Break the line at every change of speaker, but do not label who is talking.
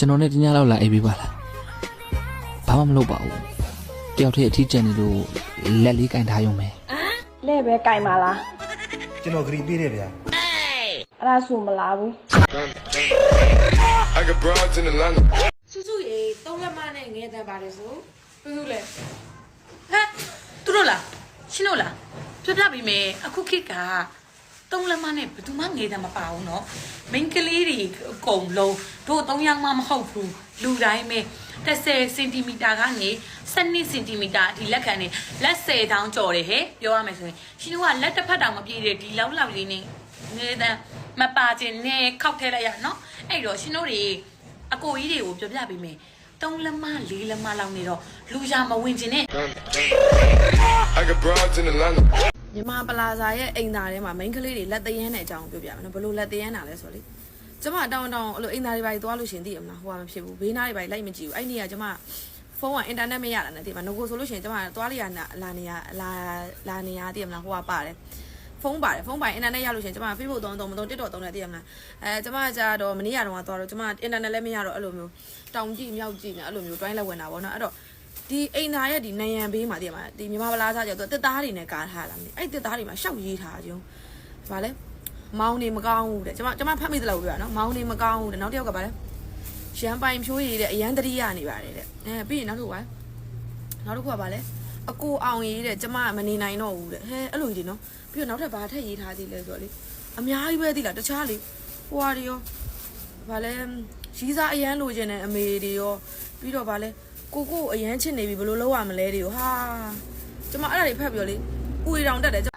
ကျွန်တော်နဲ့တညလောက်လာအိပ်ပေးပါလားဘာမှမလုပ်ပါဘူးတယောက်တည်းအထီးကျန်နေလို့လက်လေးကင်ထားရုံပဲ
လဲပဲကြိုက်ပါလား
ကျွန်တော်ဂရီပေးတယ်ဗျာ
အဲ့ဒါဆိုမလားဘူး
I got broads in Atlanta.
စုစုရေသုံးလက်မနဲ့ငဲတန်ပါတယ်ဆိုစုစုလေဟမ်သူတို့လားရှင်းတို့လားပြပြပြီးမယ်အခုခေတ်ကသုံးလက်မနဲ့ဘယ်သူမှငဲတန်မပါဘူးเนาะမိန်းကလေးတွေအကုန်လုံး တို့သုံးယောက်မှမဟုတ်ဘူးလူတိုင်းပဲ30စင်တီမီတာကနေ12စင်တီမီတာဒီလက်ခံနေလက်10တောင်းကျော်တယ်ဟဲ့ပြောရမယ်ဆိုရင်ရှင်တို့ကလက်တစ်ဖက်တောင်မပြည့်တဲ့ဒီလောက်လောက်လေးနဲ့ငဲတန်မပါခြင်းနဲ့ခောက်ထဲလိုက်ရနော်အဲ့တော့ရှင်တို့တွေအကိုကြီးတွေကိုပြောပြပေးမယ်သုံးလက်မလေးလက်မလောက်နေတော့လူရမဝင်ခြင်းနဲ့
I got broads in Atlanta.
မြမပလာဇာရဲ့အိမ်သားထဲမှာမိန်းကလေးတွေလက်သရမ်းတဲ့အကြောင်းပြောပြမယ်နော်ဘယ်လိုလက်သရမ်းတာလဲဆိုတော့လေ ကျမတောင်းတောင်းအဲ့လိုအိမ်သားတွေပါသွားလို့ရှင်သိရမလားဟိုကမဖြစ်ဘူးဘေးနားတွေပါလိုက်မကြည့်ဘူးအဲ့ဒီကကျမဖုန်းကအင်တာနက်မရတာနဲ့သိမှာငကိုဆိုလို့ရှိရင်ကျမသွားလိုက်ရလာနေရလာလာနေရသိရမလားဟိုကပါတယ်ဖုန်းပါတယ်ဖုန်းပါတယ်အင်တာနက်ရလို့ရှိရင်ကျမ Facebook သုံးသုံးမသုံး TikTok သုံးတယ်သိရမလားအဲကျမကြတော့မနေ့ကတော့သွားတော့ကျမအင်တာနက်လည်းမရတော့အဲ့လိုမျိုးတောင်ကြည့်မြောက်ကြည့်နေအဲ့လိုမျိုး join လက်ဝင်တာပေါ့နော်အဲ့တော့ဒီအိမ်သားရဲ့ဒီနယံဘေးမှာတည်မှာဒီမြမပလားစားကြောသူတစ်သားတွေနဲ့ကားထားလာမသိအဲ့တစ်သားတွေမှာရှောက်ရေးထားကြုံဗာလဲ မောင်းနေမကောင်းဘူးတဲ့ကျွန်မကျွန်မဖတ်မိသလောက်ပြောရနော်မောင်းနေမကောင်းဘူးတဲ့နောက်တစ်ယောက်ကဗာလဲရန်ပိုင်ဖြိုးရည်တဲ့အရန်တတိယနေပါတယ်တဲ့အဲပြီးရင်နောက်တစ်ခုကနောက်တစ်ခုကဗာလဲအကိုအောင်ရေးတဲ့ကျွန်မမနေနိုင်တော့ဘူးတဲ့ဟဲအဲ့လိုကြီးနော်ပြီးတော့နောက်ထပ်ဗာထက်ရေးထားသေးလဲဆိုတော့လေအများကြီးပဲသိလားတခြားလေဟိုဟာတွေရောဗာလဲရီးစားအရန်လိုချင်တဲ့အမေတွေရောပြီးတော့ဗာလဲကိုကိုအရန်ချစ်နေပြီဘယ်လိုလုပ်ရမလဲတွေကိုဟာကျမအဲ့ဒါတွေဖတ်ပြီးတော့လေဥရီတောင်တက်တယ်ကျ